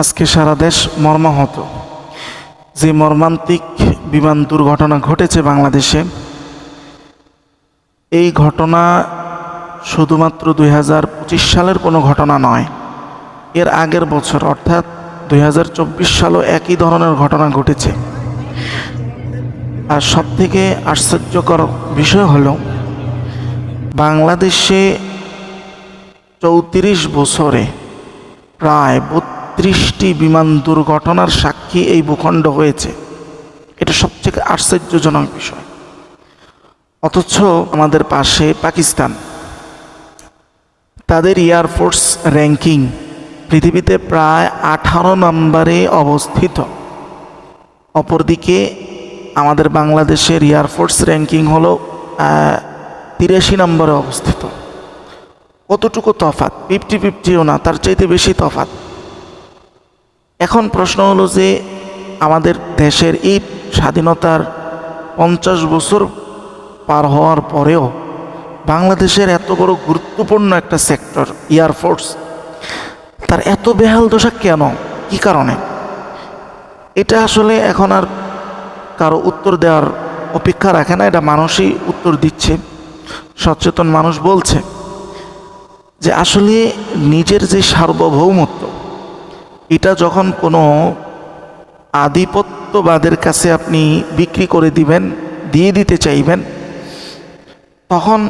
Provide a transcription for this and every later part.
আজকে সারা দেশ মর্মাহত। যে মর্মান্তিক বিমান দুর্ঘটনা ঘটেছে বাংলাদেশে, এই ঘটনা শুধুমাত্র দুই হাজার পঁচিশ সালের কোনো ঘটনা নয়, এর আগের বছর, অর্থাৎ দুই হাজার চব্বিশ সালও একই ধরনের ঘটনা ঘটেছে। আর সবথেকে আশ্চর্যকর বিষয় হলো, বাংলাদেশে চৌত্রিশ বছরে প্রায় বত্রিশটি বিমান দুর্ঘটনার সাক্ষী এই ভূখণ্ড হয়েছে। এটা সবথেকে আশ্চর্যজনক বিষয়। অথচ আমাদের পাশে পাকিস্তান। তাদের এয়ারফোর্স র্যাঙ্কিং পৃথিবীতে প্রায় আঠারো নম্বরে অবস্থিত। অপরদিকে আমাদের বাংলাদেশের এয়ারফোর্স র্যাঙ্কিং হল তিরাশি নম্বরে অবস্থিত। কতটুকু তফাত ফিফটি ফিফটিও না, তার চাইতে বেশি তফাত এখন প্রশ্ন হলো যে আমাদের দেশের এই স্বাধীনতার পঞ্চাশ বছর পার হওয়ার পরেও বাংলাদেশের এত বড় গুরুত্বপূর্ণ একটা সেক্টর এয়ারফোর্স তার এত বেহাল দশা কেন? কি কারণে? এটা আসলে এখন আর কারও উত্তর দেওয়ার অপেক্ষা রাখে না, এটা মানুষই উত্তর দিচ্ছে। সচেতন মানুষ বলছে যে আসলে নিজের যে সার্বভৌমত্ব এটা যখন কোনো আধিপত্যবাদের কাছে আপনি বিক্রি করে দিবেন, দিয়ে দিতে চাইবেন, তখন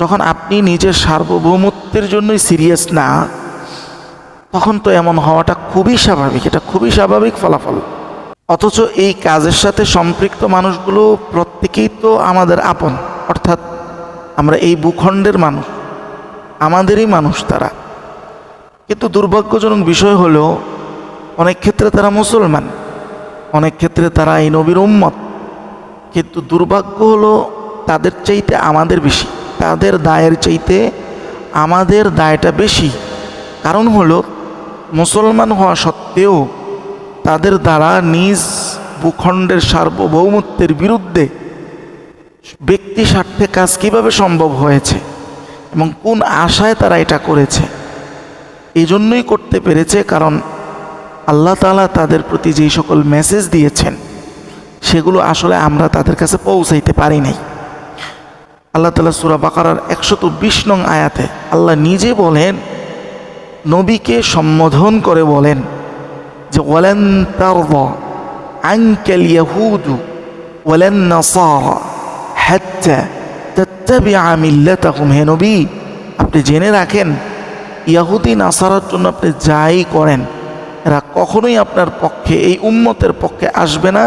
যখন আপনি নিজের সার্বভৌমত্বের জন্যই সিরিয়াস না, তখন তো এমন হওয়াটা খুবই স্বাভাবিক। এটা খুবই স্বাভাবিক ফলাফল। অথচ এই কাজের সাথে সম্পৃক্ত মানুষগুলো প্রত্যেকেই তো আমাদের আপন। অর্থাৎ আমরা এই ভূখণ্ডের মানুষ। আমাদেরই মানুষ তারা। কিন্তু দুর্ভাগ্যজনক বিষয় হলো, অনেক ক্ষেত্রে তারা মুসলমান, অনেক ক্ষেত্রে তারা এই নবীর উম্মত। কিন্তু দুর্ভাগ্য হলো, তাদের চাইতে আমাদের বেশি, তাদের দায়ের চাইতে আমাদের দায়টা বেশি। কারণ হলো, মুসলমান হওয়া সত্ত্বেও তাদের দ্বারা নিজ ভূখণ্ডের সার্বভৌমত্বের বিরুদ্ধে ব্যক্তি স্বার্থে কাজ কীভাবে সম্ভব হয়েছে এবং কোন আশায় তারা এটা করেছে? এই জন্যই করতে পেরেছে, কারণ আল্লাহ তালা তাদের প্রতি যেই সকল মেসেজ দিয়েছেন, সেগুলো আসলে আমরা তাদের কাছে পৌঁছাইতে পারি নাই। আল্লাহ তালা সুরা বাকারার একশত বিশ নং আয়াতে আল্লাহ নিজে বলেন, নবীকে সম্বোধন করে বলেন যে, ওয়ালেন তার আঙ্কেল ইয়াহুদু ওয়ালেন তাত্তাবিআ মিল্লাতাহুম, হে নবী, আপনি জেনে রাখেন ইয়াহুদি, নাসারার জন্য আপনি যাই করেন, এরা কখনোই আপনার পক্ষে, এই উম্মতের পক্ষে আসবে না।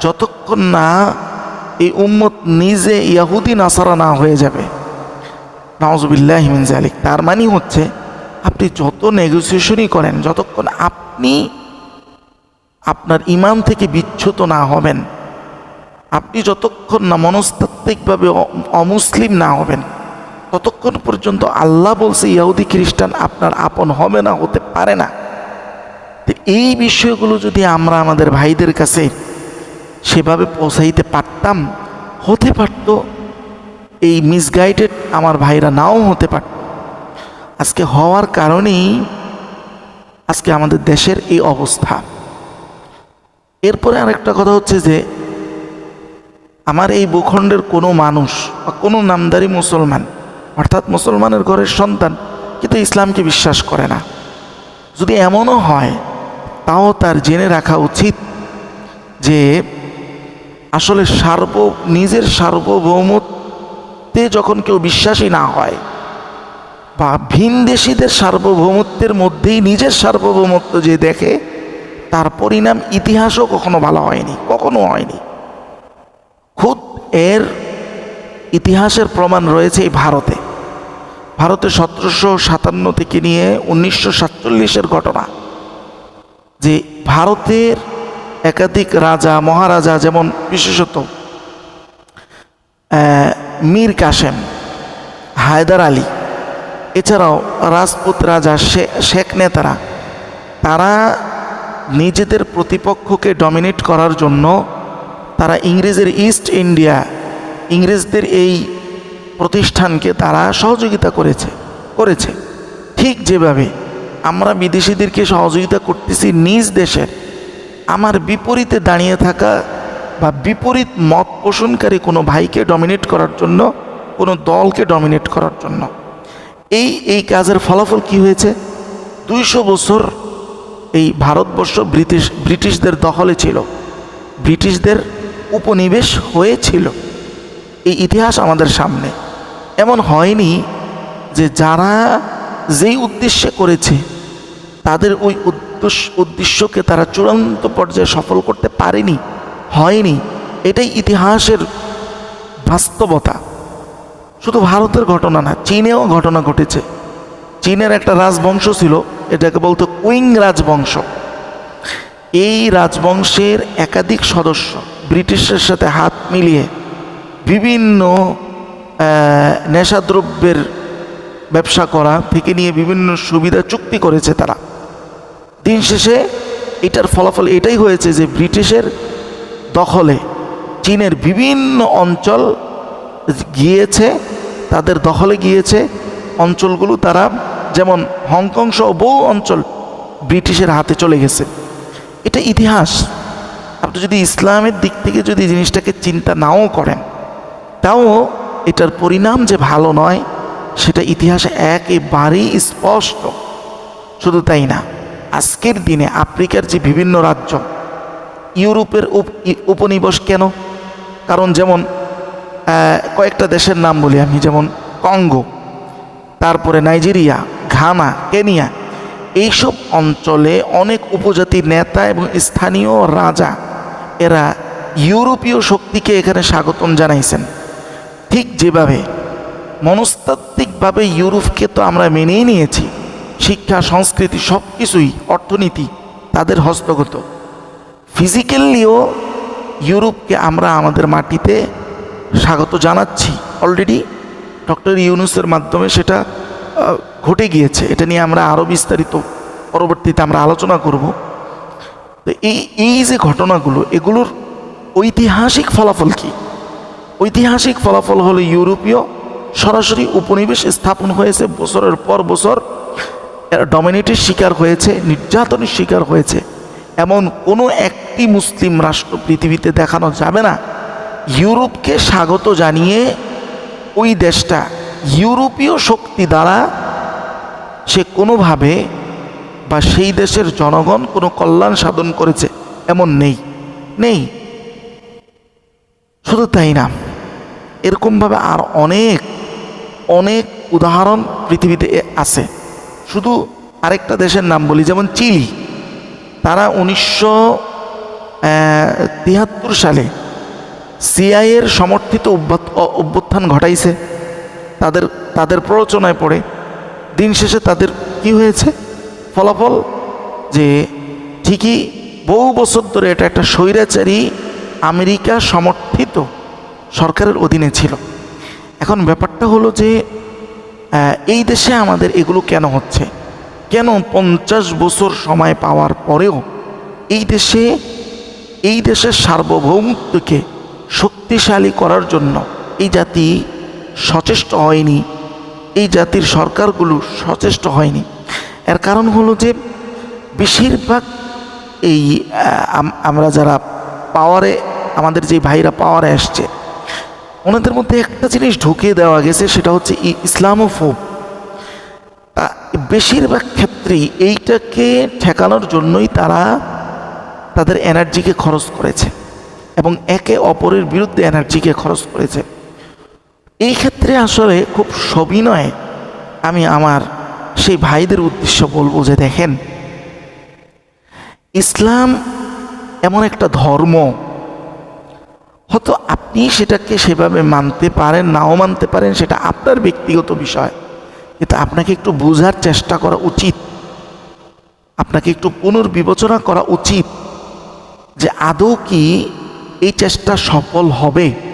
যতক্ষণ না এই উম্মত নিজে ইয়াহুদি, নাসারা না হয়ে যাবে। নওয়াজবিল্লাহ হিমিন জালিক তার মানে হচ্ছে, আপনি যত নেগোসিয়েশনই করেন, যতক্ষণ আপনি আপনার ইমান থেকে বিচ্যুত না হবেন, আপনি যতক্ষণ না মনস্তাত্ত্বিকভাবে অমুসলিম না হবেন ততক্ষণ পর্যন্ত আল্লাহ বলছে ইহুদি খ্রিস্টান, আপনার আপন হবে না, হতে পারে না। এই বিষয়গুলো যদি আমরা আমাদের ভাইদের কাছে সেভাবে পৌঁছাইতে পারতাম, হতে পারত। এই মিসগাইডেড আমার ভাইরা নাও হতে পারত। আজকে হওয়ার কারণেই আজকে আমাদের দেশের এই অবস্থা। এরপরে আরেকটা কথা হচ্ছে যে, আমার এই ভূখণ্ডের কোনো মানুষ বা কোনো নামদারি মুসলমান অর্থাৎ মুসলমানের ঘরের সন্তান, কিন্তু ইসলামকে বিশ্বাস করে না। যদি এমনও হয়, তাও তার জেনে রাখা উচিত যে, আসলে সার্ব, নিজের সার্বভৌমত্বে যখন কেউ বিশ্বাসী না হয়, বা ভিনদেশীদের সার্বভৌমত্বের মধ্যেই নিজের সার্বভৌমত্ব যে দেখে, তার পরিণাম ইতিহাসও কখনো ভালো হয়নি, কখনো হয়নি। খুদ এর ইতিহাসের প্রমাণ রয়েছে এই ভারতে। ভারতে সতেরোশো সাতান্ন থেকে নিয়ে উনিশশো সাতচল্লিশের ঘটনা। যে ভারতের একাধিক রাজা, মহারাজা যেমন বিশেষত মীর কাসেম, হায়দার আলী, এছাড়াও রাজপুত রাজা শেখ নেতারা, তারা নিজেদের প্রতিপক্ষকে ডমিনেট করার জন্য তারা ইংরেজের ইস্ট ইন্ডিয়া ইংরেজদের এই প্রতিষ্ঠানকে তারা সহযোগিতা করেছে করেছে। ঠিক যেভাবে আমরা বিদেশিদেরকে সহযোগিতা করতেছি নিজ দেশের, আমার বিপরীতে দাঁড়িয়ে থাকা বা বিপরীত মত পোষণকারী কোনো ভাইকে ডমিনেট করার জন্য, কোনো দলকে ডমিনেট করার জন্য। এই এই কাজের ফলাফল কি হয়েছে? দুইশো বছর এই ভারতবর্ষ ব্রিটিশ, ব্রিটিশদের দখলে ছিল। ব্রিটিশদের উপনিবেশ হয়েছিল। এই ইতিহাস আমাদের সামনে। এমন হয়নি যে যারা যেই উদ্দেশ্যে করেছে, তাদের ওই উদ্দেশ্য, উদ্দেশ্যকে তারা চূড়ান্ত পর্যায়ে সফল করতে পারেনি, হয়নি। এটাই ইতিহাসের বাস্তবতা। শুধু ভারতের ঘটনা না, চীনেও ঘটনা ঘটেছে। চীনের একটা রাজবংশ ছিল, এটাকে বলতো কুইং রাজবংশ। এই রাজবংশের একাধিক সদস্য ব্রিটিশের সাথে হাত মিলিয়ে বিভিন্ন নেশাদ্রব্যের ব্যবসা করা থেকে নিয়ে বিভিন্ন সুবিধা চুক্তি করেছে তারা। দিন শেষে এটার ফলাফল এটাই হয়েছে যে ব্রিটিশের দখলে চীনের বিভিন্ন অঞ্চল গিয়েছে, তাদের দখলে গিয়েছে অঞ্চলগুলো তারা, যেমন হংকং সহ বহু অঞ্চল ব্রিটিশের হাতে চলে গেছে। এটা ইতিহাস। আপনি যদি ইসলামের দিক থেকে যদি জিনিসটাকে চিন্তা নাও করেন তাও এটার পরিণাম যে ভালো নয়, সেটা ইতিহাসে একেবারেই স্পষ্ট। শুধু তাই না, আজকের দিনে আফ্রিকার যে বিভিন্ন রাজ্য, ইউরোপের উপ- উপনিবেশ কেন? কারণ যেমন কয়েকটা দেশের নাম বলি আমি, যেমন কঙ্গো, তারপরে নাইজেরিয়া, ঘানা, কেনিয়া, এইসব অঞ্চলে অনেক উপজাতির নেতা এবং স্থানীয় রাজা, এরা ইউরোপীয় শক্তিকে এখানে স্বাগতম জানাইছেন। ঠিক যেভাবে, মনস্তাত্ত্বিকভাবে ইউরোপকে তো আমরা মেনেই নিয়েছি, শিক্ষা, সংস্কৃতি সব কিছুই অর্থনীতি তাদের হস্তগত। ফিজিক্যালিও ইউরোপকে আমরা আমাদের মাটিতে স্বাগত জানাচ্ছি। অলরেডি ডক্টর ইউনুসের মাধ্যমে সেটা ঘটে গিয়েছে। এটা নিয়ে আমরা আরও বিস্তারিত পরবর্তীতে আমরা আলোচনা করব। তো এই এই যে ঘটনাগুলো, এগুলোর ঐতিহাসিক ফলাফল কি? ঐতিহাসিক ফলাফল হলো ইউরোপীয় সরাসরি উপনিবেশ স্থাপন হয়েছে বছরের পর বছর। এরা ডমিনেটের শিকার হয়েছে, নির্যাতনের শিকার হয়েছে। এমন কোনো একটি মুসলিম রাষ্ট্র পৃথিবীতে দেখানো যাবে না। ইউরোপকে স্বাগত জানিয়ে ওই দেশটা ইউরোপীয় শক্তি দ্বারা সে কোনোভাবে বা সেই দেশের জনগণ কোনো কল্যাণ সাধন করেছে, এমন নেই। নেই। শুধু তাই না। এরকমভাবে আর অনেক অনেক উদাহরণ পৃথিবীতে আছে। শুধু আরেকটা দেশের নাম বলি, যেমন চিলি। তারা উনিশশো তিয়াত্তর সালে সিআইয়ের সমর্থিত অভ্যুত- অভ্যুত্থান ঘটাইছে। তাদের তাদের প্ররোচনায় পড়ে। দিন শেষে তাদের কি হয়েছে? ফলাফল যে ঠিকই বহু বছর ধরে এটা একটা স্বৈরাচারী আমেরিকা সমর্থিত সরকারের অধীনে ছিল। এখন ব্যাপারটা হলো যে এই দেশে আমাদের এগুলো কেন হচ্ছে? কেন পঞ্চাশ বছর সময় পাওয়ার পরেও এই দেশে, এই দেশের সার্বভৌমত্বকে শক্তিশালী করার জন্য এই জাতি সচেষ্ট হয়নি, এই জাতির সরকারগুলো সচেষ্ট হয়নি? এর কারণ হলো যে, বেশিরভাগ এই আম- আমরা যারা পাওয়ারে আমাদের যে ভাইরা পাওয়ারে আসছে ওনাদের মধ্যে একটা জিনিস ঢুকিয়ে দেওয়া গেছে, সেটা হচ্ছে ইসলামোফোব। বেশিরভাগ ক্ষেত্রেই এইটাকে ঠেকানোর জন্যই তারা তাদের এনার্জিকে খরচ করেছে এবং একে অপরের বিরুদ্ধে এনার্জিকে খরচ করেছে। এই ক্ষেত্রে আসলে খুব সবিনয়ে আমি আমার সেই ভাইদের উদ্দেশ্য বলব যে দেখেন, ইসলাম এমন একটা ধর্ম হয়তো আপনি সেটাকে সেভাবে মানতে পারেন, নাও মানতে পারেন, সেটা আপনার ব্যক্তিগত বিষয়। কিন্তু আপনাকে একটু বোঝার চেষ্টা করা উচিত। আপনাকে একটু পুনর্বিবেচনা করা উচিত যে আদৌ কি এই চেষ্টা সফল হবে।